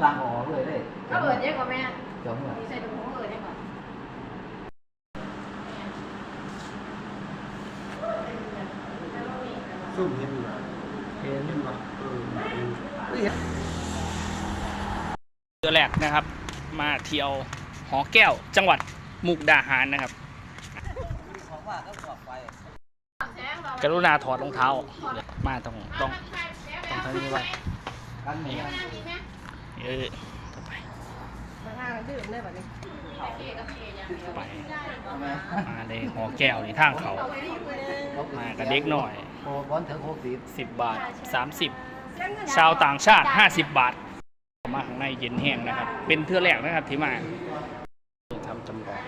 ำสั่งออกเลยได้เขาเอิดเยังกว่าแม่จงเลยมีใส่ถุงเขาเอิดเยังกว่าซุ่มเห็นบ่เห็นบ่เออเห็นเฮ้ยเดือแรกนะครับ มาเที่ยวหอแก้วจังหวัดมุกดาหารนะครับกรุณาถอดรองเท้า มาต้องต้องต้องทำนี้ไว้ เออต่อไปมาทางดื่มได้แบบนี้ไปทำไมมาในหอแก้วในทางเขา มากับเด็กหน่อย โอ้บอลถึงหกสิบ10 บาท 30 ชาวต่างชาติ 50 บาท มาข้างในเย็นแห้งนะครับ เป็นเทือแรกนะครับที่มาทำจำลอง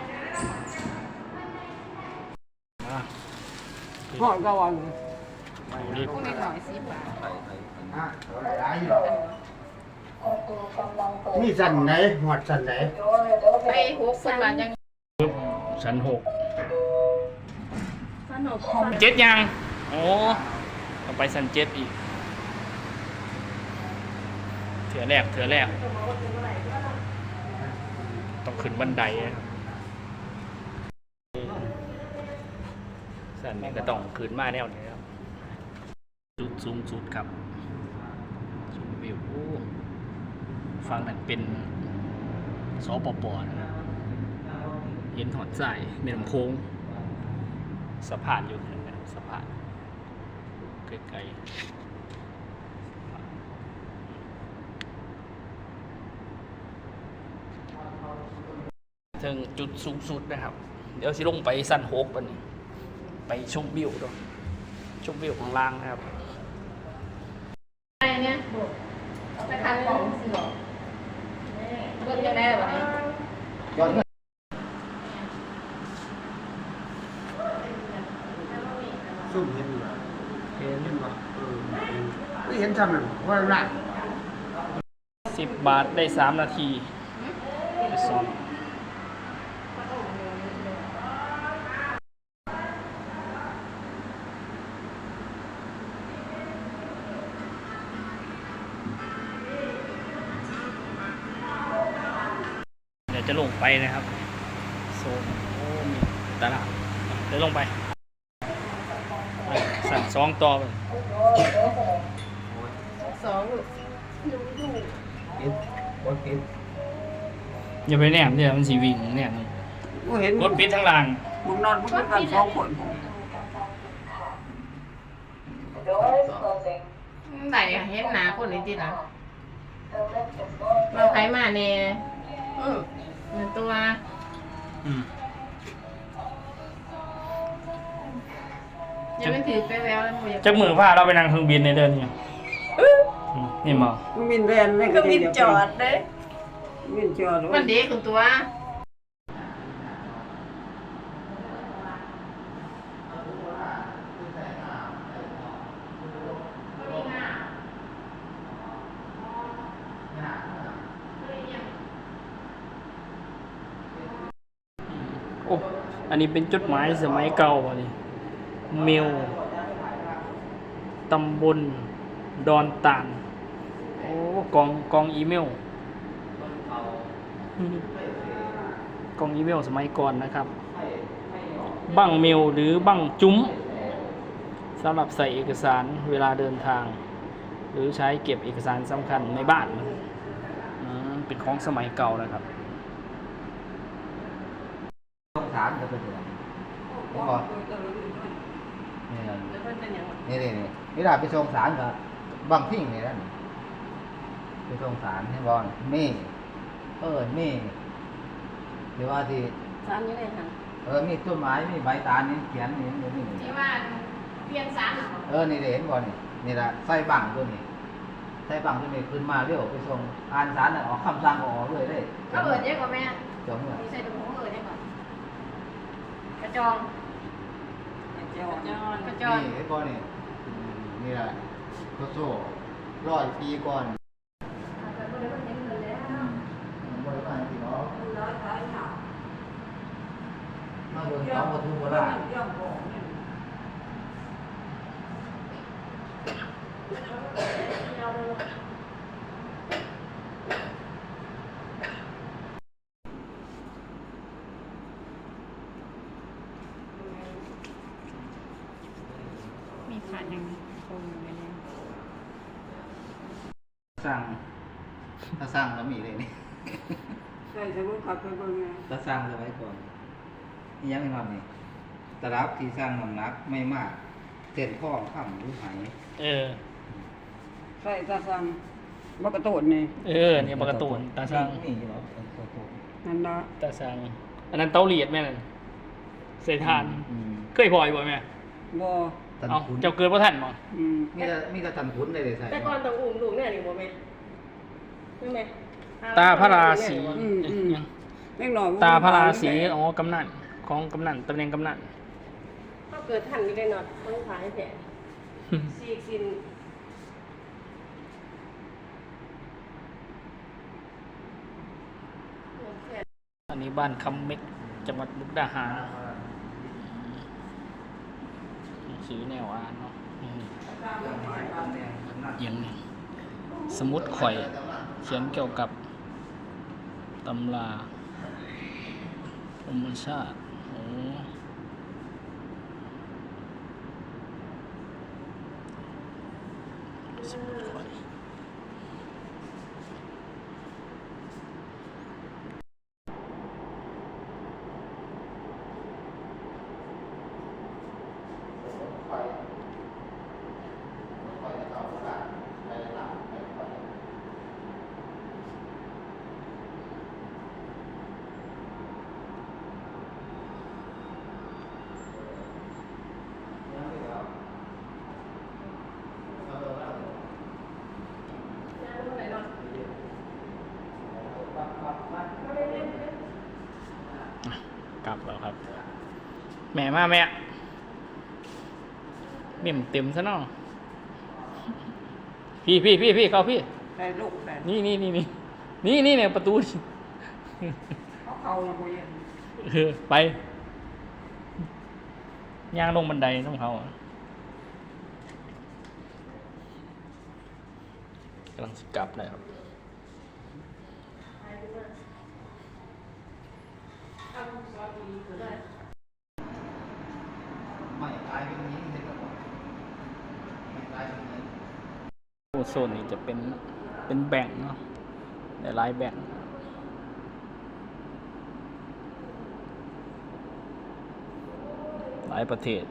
มาพ่อก็วันดูดิ พวกนี้หน่อยสิบบาทไปไปอะหลายอยู่ มีสั่นไหนหอดสั่นไหนไปหกสิบบาทยังชั้นหกสนุกเจ็ดยัง โอ้ต้องไปสันเจ็ดอีกเถือแรกเถือแรก ต้องขึ้นบันไดนะครับสันนี่ก็ต้องขึ้นมาแนวนี้ครับจุดสูงสุดครับชมวิวโอ้ ฟังนั่นเป็นสปปนะครับเห็นหอดสายเมลำโค้งสะพานอยู่นั่นนะสะพานไกลๆถึงจุดสูงสุดนะครับ เดี๋ยวสิลงไปสั้นโฮกปันนี้ไปชมวิวด้วยชมวิวของล่างนะครับ อะไรเนี่ยไปทานของสิหรอเบิกยังได้แบบนี้ ย้อนเงินซุ่มเห็นบ่เห็นบ่เออเห็นเฮ้ยเห็นซ้ำนั่นว่าหนักสิบบาทได้สามนาทีไปซ้อม ยวจะลงไปนะครับโซนโอ้มีตลาดเดี๋ยวลงไป สั่นสองต่อไปสองลูกเห็นบ่เห็นอย่าไปแนมเนี่ยมันสีวิ่งเนี่ยนี่บ่เห็นรถปิดทั้งรางมึงนอนมึงกันสองคนไหนเห็นหนาคนนี้จีนะเราใครมาเนี่ย หนึ่งตัว อืมยังไม่ถือไปแล้วแล้วมึงจักมือผ้าเราไปนั่งเครื่องบินในเดือนนี้อืมนี่มามึงบินแรนเลยก็บินจอดเลย บินจอด มันดีคุณตัว โอันนี้เป็นจดหมายสมัยเก่าว่ะนี่เมลตำบลดอนตานโอ้กองกองอีเมลกองอีเมลสมัยก่อนนะครับ บั้งเมลหรือบั้งจุ้มสำหรับใส่เอกสารเวลาเดินทาง หรือใช้เก็บเอกสารสำคัญในบ้านเป็นของสมัยเก่านะครับ สงสารก็เป็นอย่างนี้นี่ก่อนนี่นะแล้วมันเป็นยังไงนี่นี่นี่นี่เราไปส่งสารกับบางทิ้งนี่นั่นไปส่งสารให้บอลมีเออมีหรือว่าที่สามยังไงคะเออมีต้นไม้มีใบตาลนี่เขียนนี่นี่นี่ที่ว่าเปลี่ยนสารเหรอเออนี่เห็นบอลนี่นี่ละใส่บังตัวนี้ใส่บังตัวนี้ขึ้นมาเร็วไปส่งอ่านสารน่ะออกคำสั่งออกเลยได้เขาเอิดยังกว่าแม่จงเลยมีใส่ถุงเขาเอิดยังกว่า กระจองกระจองกระจองนี่ไอ้บอลนี่อืมนี่แหละโคโซ่ร้อยปีก่อนบริการที่เนาะมาเบิ่งของวัตถุโบราณ สั่งถ้าสั่งก็มีเลยนี่ใช่สมมุติขับไปเบิ่งไงถ้าสั่งก็ไว้ก่อนนี่ยังไม่นอนนี่ตลับที่สร้างน้ำหนักไม่มากเส้นข้อข้ามหรือไหเออ ใส่ตาสั่งบ่กระโตดนี่เออเนี่ยปกระตูนตาสังมีอยู่หรอเป็นตัวโตนั่นละตาสังอันนั้นเตาเหลียดแม่นั่นใส่ทาน อืมเคยพออยู่บ่แม่บ่ ตันเอาขุนเจ้าเกิดบ่ทันบ่อืมมีแต่มีแต่ตันขุนได้เลยใส่แต่ก่อนต้องอุ้มลูกเนี่ยนี่บ่แม่ใช่ไหมตาพระราศีอืมอืมยังเล็กน้อยตาพระราศีอ๋อกำนันของกำนันตำแหน่งกำนันก็เกิดทันอยู่ได้เนาะต้องขายแผลซีกซินอันนี้บ้านคำเม็กจังหวัดมุกดาหารือแนวอ่านเนาะอย่างนี่สมุดข่อย เขียนเกี่ยวกับตำราธรรมชาติโอ้สมุดข่อย กลับแล้ว ครับ แม่มาแม่เม่มเต็มซะเนาะพี่พี่พี่พี่เขาพี่ใส่ลูกใส่นี่นี่นี่นี่นี่นี่เนี่ยประตูนี่เขาเข้ามาบ่เย็นเออไปย่างลงบันไดต้องเขาอะกำลังสิกลับเลยครับ ไม่ตายเป็นอย่างนี้เห็นแล้วบอไม่ตายเป็นอย่างนี้โอโซนนี้จะเป็นเป็นแบ่งเนาะในลายแบ่งหลายประเทศ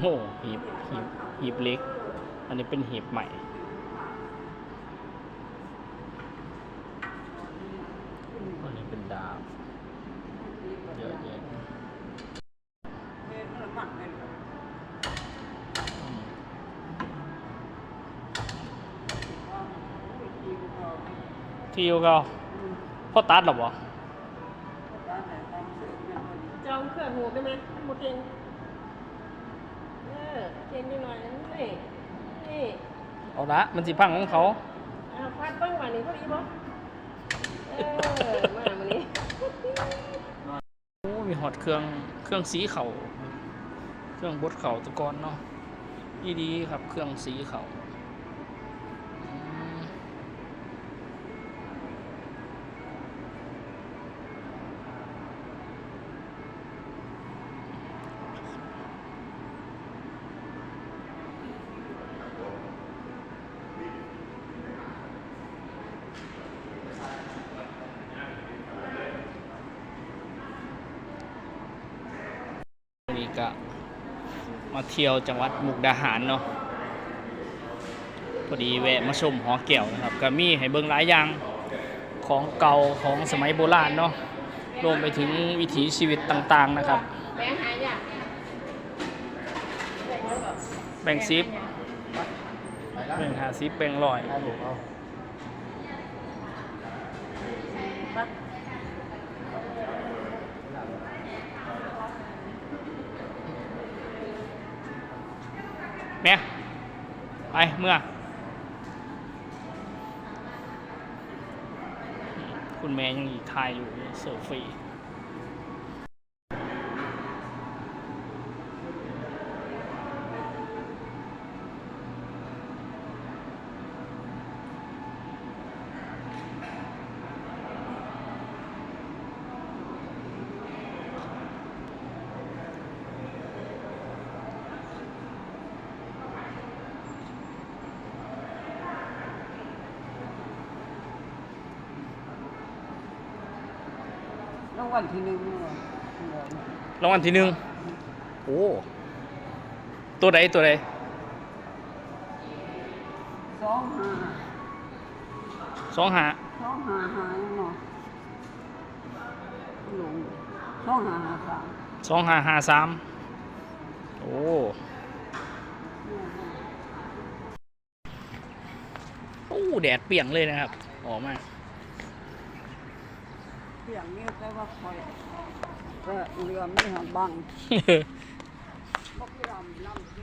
โอ้หีบหีบหีบเล็ก อันนี้เป็นหีบใหม่ อันนี้เป็นดาบเยอะแยะ เฮ็ดมันมักเลย อืม ทีกูก็ ที่อยู่ก็พ่อตัดหรอวะตาแต่ตามเสือเนี่ยพอดีจองเครื่องหูได้ไหมหมดเองเออเก่งนิดหน่อยนี่นี่เอาละมันสิพังของเขาอ่าพัดเบ้างวันนี้พอดีบ่เออมาวันนี้โอ้มีหอดเครื่องเครื่องสีเขาเครื่องบดเขาตะกอนเนาะนี่ดีครับเครื่องสีเขา ก็มาเที่ยวจังหวัดมุกดาหารเนาะพอดีแวะมาชมหอแก้วนะครับก็มีให้เบิ่งหลายอย่างของเก่าของสมัยโบราณเนาะรวมไปถึงวิถีชีวิตต่างๆนะครับ แบงค์หายากแบ่งซิปแบ่งหาซิปแบ่งร้อยถ่ายรูปเอา แม่ไปเมื่อ คุณแม่ยังอีทายอยู่เสิร์ฟ รีางวัลที่หนึ่งเหรอรางวัลที่หนึ่งโอ้ตัวใดตัวใดสองห้าสองหาสองห้าห้ายังเนาะหลงสองห้าห้าสามสองหาหาสามโอ้โอ้แดดเปรียงเลยนะครับออกมา เสียงนี้แต่ว่าคอยก็เรือไม่หันบังบักรำลำ